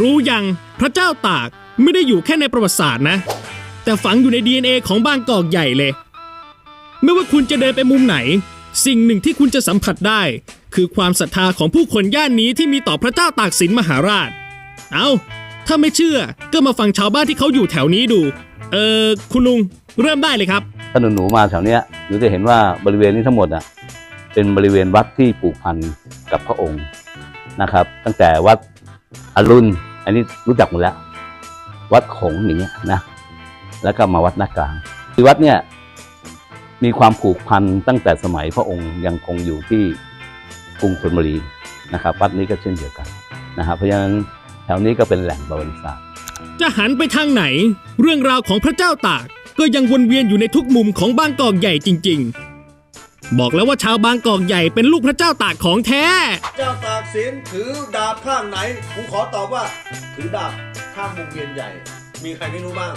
รู้ยังพระเจ้าตากไม่ได้อยู่แค่ในประวัติศาสตร์นะ แต่ฝังอยู่ใน DNA ของบางกอกใหญ่เลย ไม่ว่าคุณจะเดินไปมุมไหน สิ่งหนึ่งที่คุณจะสัมผัสได้ คือความศรัทธาของผู้คนย่านนี้ที่มีต่อพระเจ้าตากสินมหาราช เอาถ้าไม่เชื่อก็มาฟังชาวบ้านที่เขาอยู่แถวนี้ดู เออคุณลุงเริ่มได้เลยครับ ถ้าหนูหนูๆมาแถวเนี้ยหนูจะเห็นว่าบริเวณนี้ทั้งหมดอะเป็นบริเวณวัดที่ผูกพันกับพระองค์นะครับ ตั้งแต่วัด อรุณ อันนี้รู้จักหมดแล้ว วัดขงอย่างเงี้ยนะ แล้วก็มาวัดหน้ากลางที่วัดเนี่ยมีความผูกพันตั้งแต่สมัยพระองค์ยังคงอยู่ที่กรุงธนบุรีนะครับ วัดนี้ก็เช่นเดียวกันนะครับเพราะฉะนั้นแถวนี้ก็เป็นแหล่งประวัติศาสตร์จะหันไปทางไหน เรื่องราวของพระเจ้าตาก ก็ยังวนเวียนอยู่ในทุกมุมของบางกอกใหญ่จริง ๆ บอกแล้วว่าชาวบางกอกใหญ่เป็นลูกพระเจ้าตากของแท้ เจ้าตา สินถือดาบข้างไหนกูขอตอบว่า ถือดาบข้างวงเวียนใหญ่ มีใครไม่รู้บ้าง